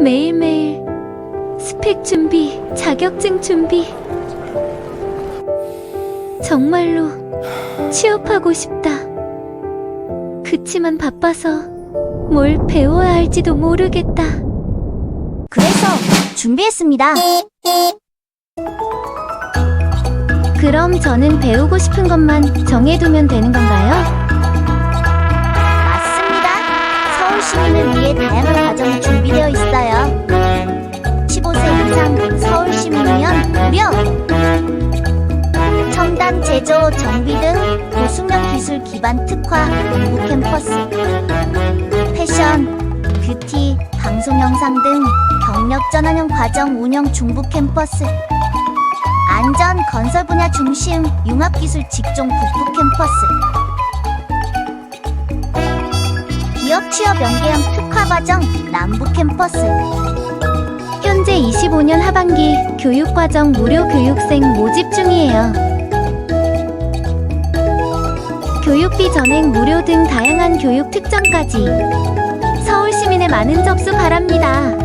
매일매일 스펙 준비, 자격증 준비. 정말로 취업하고 싶다. 그치만 바빠서 뭘 배워야 할지도 모르겠다. 그래서 준비했습니다. 그럼 저는 배우고 싶은 것만 정해두면 되는 건가요? 시민을 위해 다양한 과정이 준비되어 있어요. 15세 이상 서울 시민이면 무료! 첨단 제조, 정비 등 고수명 기술 기반 특화 공부 캠퍼스 패션, 뷰티, 방송 영상 등 경력 전환형 과정 운영 중부 캠퍼스 안전, 건설 분야 중심 융합기술 직종 북부 캠퍼스 취업 연계형 특화 과정 남부 캠퍼스 현재 25년 하반기 교육과정 무료 교육생 모집 중이에요. 교육비 전액 무료 등 다양한 교육 특전까지 서울 시민의 많은 접수 바랍니다.